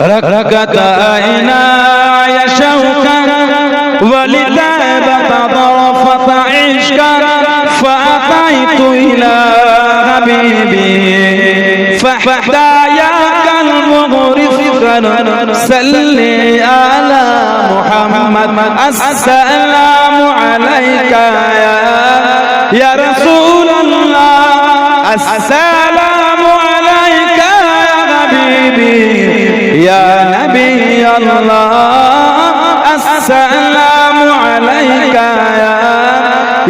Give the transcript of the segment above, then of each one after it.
ركت عيناي شوكا ولتعبت ضرفت عشقا فأتيت إلى حبيبي. فحداياك المغرف صلي على محمد. السلام عليك يا يا رسول الله. السلام يا نبي الله السلام عليك يا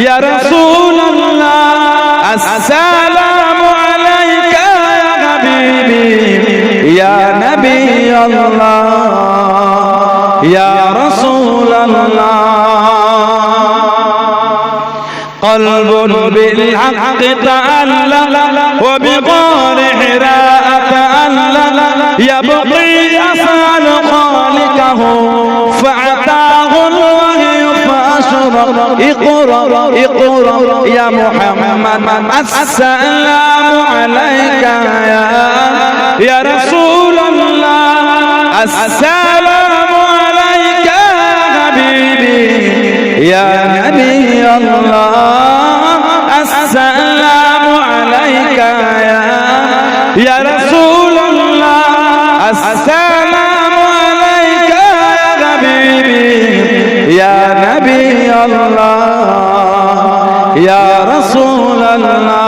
يا رسول الله السلام عليك يا حبيبي يا نبي الله يا رسول الله. قلب بالحق تألل وبغار اقرأ اقرأ يا محمد السلام عليك يا يا رسول الله السلام عليك يا حبيبي يا نبي الله السلام عليك يا يا رسول الله نبي الله يا رسول الله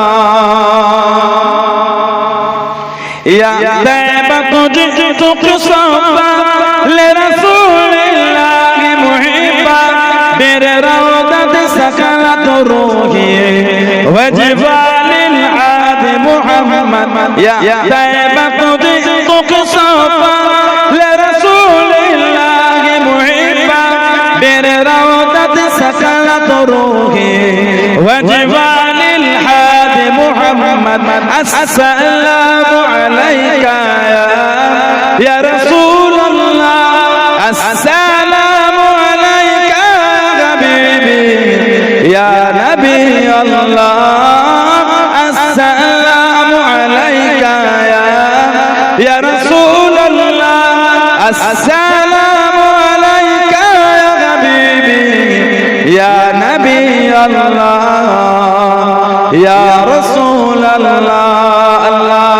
يا طيبة جئت قصبا لرسول الله محبا بالروضة سكنت روحي وجبال العاد محمد يا طيبة السلام عليك يا يا رسول الله. السلام عليك يا حبيبي يا نبي الله. السلام عليك يا يا رسول الله. السلام عليك يا حبيبي يا نبي الله. يا رسول اللہ اللہ